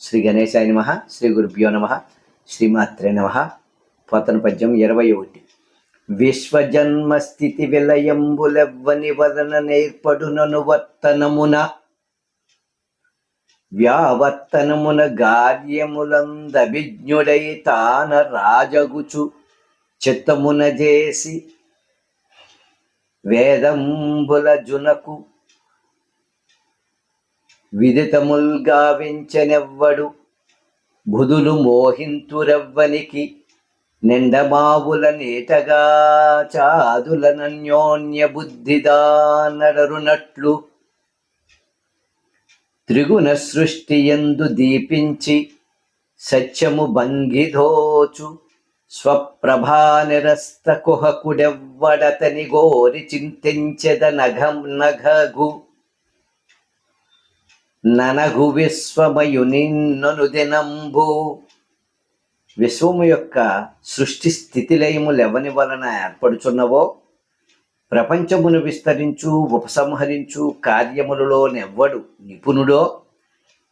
శ్రీ గణేశాయ నమ శ్రీ గురుభ్యో నమ శ్రీమాత్రే నమ. పోతన పద్యం ఇరవై ఒకటి విశ్వజన్మస్థితి విలయంబులెవ్వని వదన నేర్పడునను వర్తనమున వ్యావర్తనమున గార్యములందభిజ్ఞుడై తాన రాజగుచు చిత్తమున చేసి వేదంబుల జునకు విదితముల్ గావించనెవ్వడు బుధులు మోహింతురెవ్వనికి నిండమావుల నీటగా చాదులనన్యోన్య బుద్ధిదా నడరునట్లు త్రిగుణ సృష్టి ఎందు దీపించి సత్యము భంగిధోచు స్వప్రభా నిరస్త కుహకుడెవ్వడతని గోరి చింతించెద నఘం నఘగు ననగు విశ్వమయుని దినంబు. విశ్వము యొక్క సృష్టి స్థితిలయములు ఎవని వలన ఏర్పడుచున్నవో ప్రపంచమును విస్తరించు ఉపసంహరించు కార్యములలో నెవ్వడు నిపుణుడో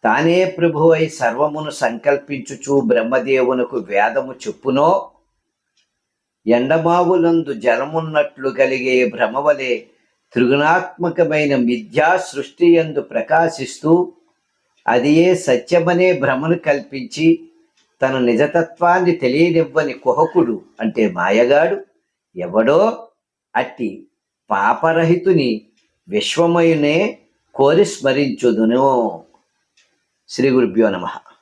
తానే ప్రభువై సర్వమును సంకల్పించుచు బ్రహ్మదేవునకు వేదము చెప్పునో ఎండమావులందు జలమున్నట్లు కలిగే భ్రమవలే త్రిగుణాత్మకమైన మిథ్యా సృష్టి యందు ప్రకాశిస్తూ అదియే సత్యమనే భ్రమను కల్పించి తన నిజతత్వాన్ని తెలియనివ్వని కుహకుడు అంటే మాయగాడు ఎవడో అట్టి పాపరహితుని విశ్వమయునే కోరి స్మరించుదును. శ్రీ గురుభ్యో నమః.